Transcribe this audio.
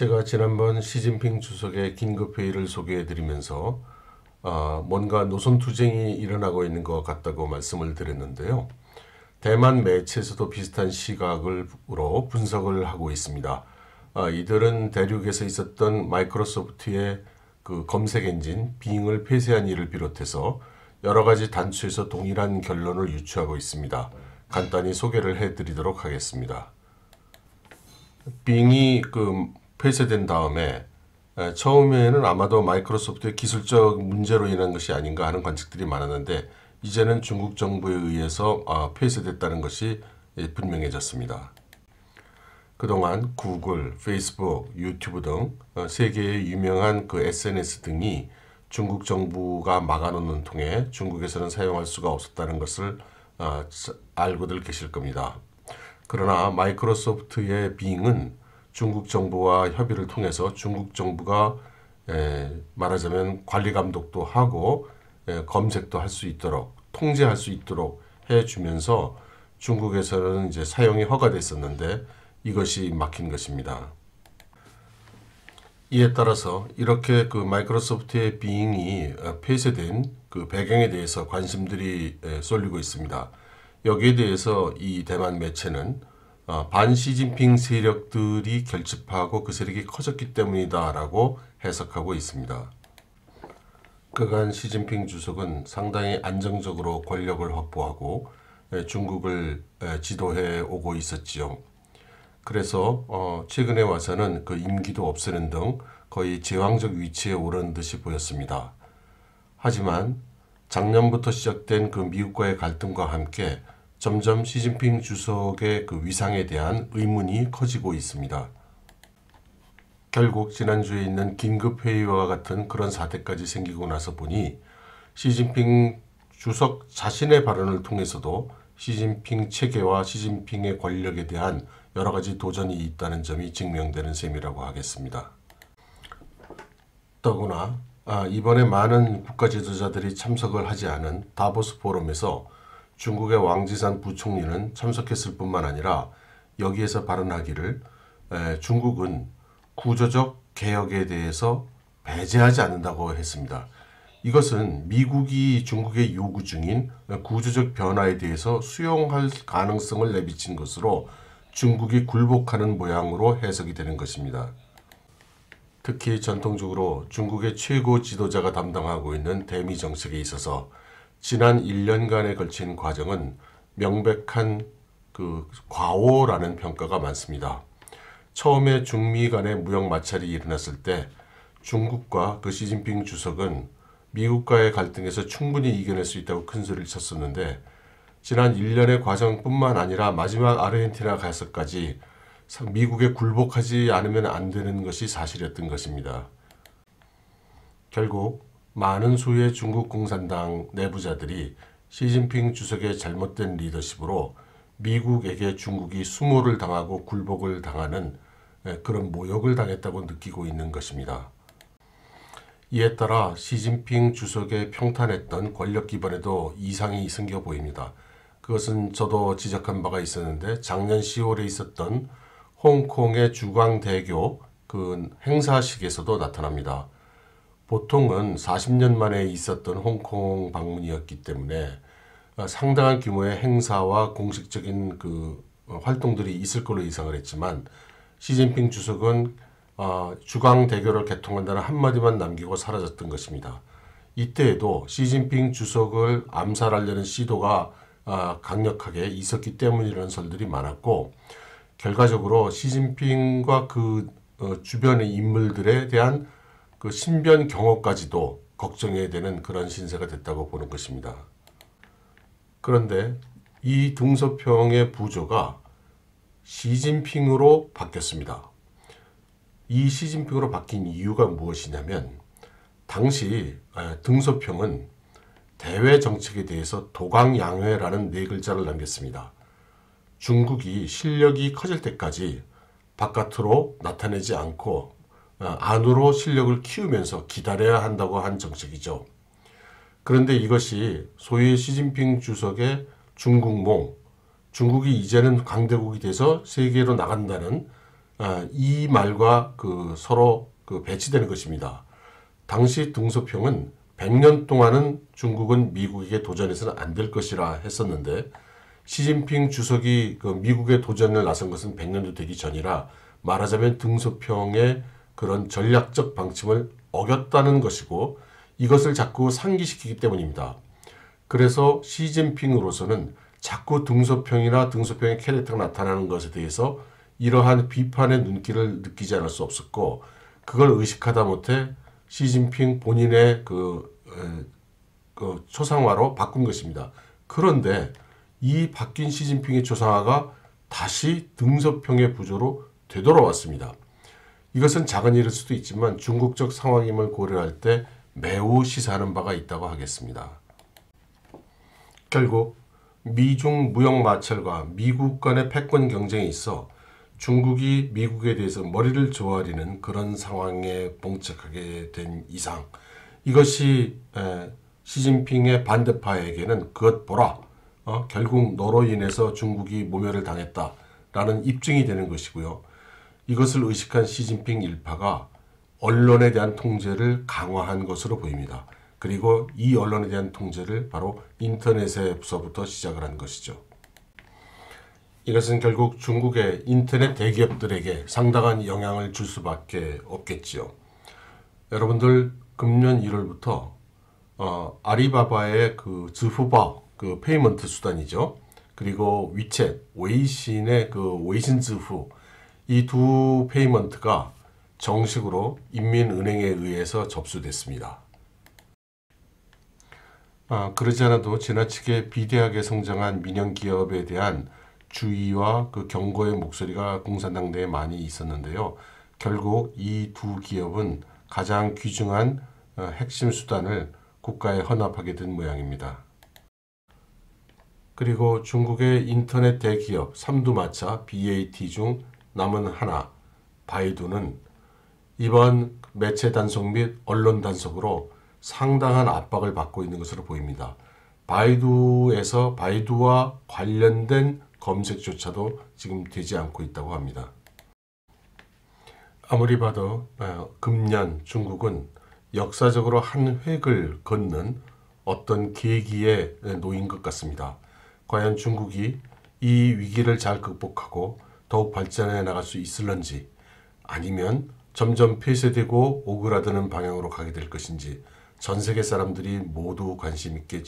제가 지난번 시진핑 주석의 긴급 회의를 소개해드리면서 아, 뭔가 노선 투쟁이 일어나고 있는 것 같다고 말씀을 드렸는데요. 대만 매체에서도 비슷한 시각으로 분석을 하고 있습니다. 아, 이들은 대륙에서 있었던 마이크로소프트의 그 검색 엔진 빙을 폐쇄한 일을 비롯해서 여러 가지 단추에서 동일한 결론을 유추하고 있습니다. 간단히 소개를 해드리도록 하겠습니다. 빙이 그 폐쇄된 다음에 처음에는 아마도 마이크로소프트의 기술적 문제로 인한 것이 아닌가 하는 관측들이 많았는데 이제는 중국 정부에 의해서 아, 폐쇄됐다는 것이 예, 분명해졌습니다. 그동안 구글, 페이스북, 유튜브 등 어, 세계의 유명한 그 SNS 등이 중국 정부가 막아놓는 통해 중국에서는 사용할 수가 없었다는 것을 아, 알고들 계실 겁니다. 그러나 마이크로소프트의 빙은 중국 정부와 협의를 통해서 중국 정부가 에, 말하자면 관리 감독도 하고 에, 검색도 할 수 있도록 통제할 수 있도록 해주면서 중국에서는 이제 사용이 허가됐었는데 이것이 막힌 것입니다. 이에 따라서 이렇게 그 마이크로소프트의 빙이 어, 폐쇄된 그 배경에 대해서 관심들이 쏠리고 있습니다. 여기에 대해서 이 대만 매체는 어, 반 시진핑 세력들이 결집하고 그 세력이 커졌기 때문이다라고 해석하고 있습니다. 그간 시진핑 주석은 상당히 안정적으로 권력을 확보하고 중국을 지도해 오고 있었지요. 그래서 어, 최근에 와서는 그 임기도 없애는 등 거의 제왕적 위치에 오른 듯이 보였습니다. 하지만 작년부터 시작된 그 미국과의 갈등과 함께 점점 시진핑 주석의 그 위상에 대한 의문이 커지고 있습니다. 결국 지난주에 있는 긴급회의와 같은 그런 사태까지 생기고 나서 보니 시진핑 주석 자신의 발언을 통해서도 시진핑 체계와 시진핑의 권력에 대한 여러 가지 도전이 있다는 점이 증명되는 셈이라고 하겠습니다. 더구나 아, 이번에 많은 국가 지도자들이 참석을 하지 않은 다보스 포럼에서 중국의 왕지산 부총리는 참석했을 뿐만 아니라 여기에서 발언하기를 에, 중국은 구조적 개혁에 대해서 배제하지 않는다고 했습니다. 이것은 미국이 중국의 요구 중인 구조적 변화에 대해서 수용할 가능성을 내비친 것으로 중국이 굴복하는 모양으로 해석이 되는 것입니다. 특히 전통적으로 중국의 최고 지도자가 담당하고 있는 대미 정책에 있어서 지난 1년간에 걸친 과정은 명백한 그 과오라는 평가가 많습니다. 처음에 중미 간의 무역 마찰이 일어났을 때 중국과 그 시진핑 주석은 미국과의 갈등에서 충분히 이겨낼 수 있다고 큰 소리를 쳤었는데 지난 1년의 과정뿐만 아니라 마지막 아르헨티나 가서까지 미국에 굴복하지 않으면 안 되는 것이 사실이었던 것입니다. 결국 많은 수의 중국 공산당 내부자들이 시진핑 주석의 잘못된 리더십으로 미국에게 중국이 수모를 당하고 굴복을 당하는 그런 모욕을 당했다고 느끼고 있는 것입니다. 이에 따라 시진핑 주석의 평탄했던 권력 기반에도 이상이 생겨 보입니다. 그것은 저도 지적한 바가 있었는데 작년 10월에 있었던 홍콩의 주광대교 그 행사식에서도 나타납니다. 보통은 40년 만에 있었던 홍콩 방문이었기 때문에 어, 상당한 규모의 행사와 공식적인 그 어, 활동들이 있을 걸로 예상을 했지만 시진핑 주석은 어, 주강 대교를 개통한다는 한마디만 남기고 사라졌던 것입니다. 이때에도 시진핑 주석을 암살하려는 시도가 강력하게 있었기 때문이라는 설들이 많았고 결과적으로 시진핑과 그 주변의 인물들에 대한 그 신변 경호까지도 걱정해야 되는 그런 신세가 됐다고 보는 것입니다. 그런데 이 등소평의 부조가 시진핑으로 바뀌었습니다. 이 시진핑으로 바뀐 이유가 무엇이냐면 당시 등소평은 대외 정책에 대해서 도강양회라는 네 글자를 남겼습니다. 중국이 실력이 커질 때까지 바깥으로 나타내지 않고 어, 안으로 실력을 키우면서 기다려야 한다고 한 정책이죠. 그런데 이것이 소위 시진핑 주석의 중국몽, 중국이 이제는 강대국이 돼서 세계로 나간다는 아, 이 말과 그 서로 그 배치되는 것입니다. 당시 등소평은 100년 동안은 중국은 미국에게 도전해서는 안 될 것이라 했었는데 시진핑 주석이 그 미국에 도전을 나선 것은 100년도 되기 전이라 말하자면 등소평의 그런 전략적 방침을 어겼다는 것이고 이것을 자꾸 상기시키기 때문입니다. 그래서 시진핑으로서는 자꾸 등소평이나 등소평의 캐릭터가 나타나는 것에 대해서 이러한 비판의 눈길을 느끼지 않을 수 없었고 그걸 의식하다 못해 시진핑 본인의 그, 에, 그 초상화로 바꾼 것입니다. 그런데 이 바뀐 시진핑의 초상화가 다시 등소평의 부조로 되돌아왔습니다. 이것은 작은 일일 수도 있지만 중국적 상황임을 고려할 때 매우 시사하는 바가 있다고 하겠습니다. 결국 미중 무역 마찰과 미국 간의 패권 경쟁에 있어 중국이 미국에 대해서 머리를 조아리는 그런 상황에 봉착하게 된 이상 이것이 에, 시진핑의 반대파에게는 그것 보라 어? 결국 너로 인해서 중국이 모멸을 당했다라는 입증이 되는 것이고요. 이것을 의식한 시진핑 일파가 언론에 대한 통제를 강화한 것으로 보입니다. 그리고 이 언론에 대한 통제를 바로 인터넷에서부터 시작을 한 것이죠. 이것은 결국 중국의 인터넷 대기업들에게 상당한 영향을 줄 수밖에 없겠지요. 여러분들 금년 1월부터 어, 아리바바의 그 지후바 그 페이먼트 수단이죠. 그리고 위챗, 웨이신의 그 웨이신 지후 이 두 페이먼트가 정식으로 인민은행에 의해서 접수됐습니다. 아, 그러지 않아도 지나치게 비대하게 성장한 민영 기업에 대한 주의와 그 경고의 목소리가 공산당 내에 많이 있었는데요. 결국 이 두 기업은 가장 귀중한 어, 핵심 수단을 국가에 헌납하게 된 모양입니다. 그리고 중국의 인터넷 대기업 삼두마차 BAT 중 남은 하나 바이두는 이번 매체 단속 및 언론 단속으로 상당한 압박을 받고 있는 것으로 보입니다. 바이두에서 바이두와 관련된 검색조차도 지금 되지 않고 있다고 합니다. 아무리 봐도 어, 금년 중국은 역사적으로 한 획을 걷는 어떤 계기에 놓인 것 같습니다. 과연 중국이 이 위기를 잘 극복하고 더욱 발전해 나갈 수 있을런지 아니면 점점 폐쇄되고 오그라드는 방향으로 가게 될 것인지 전 세계 사람들이 모두 관심 있게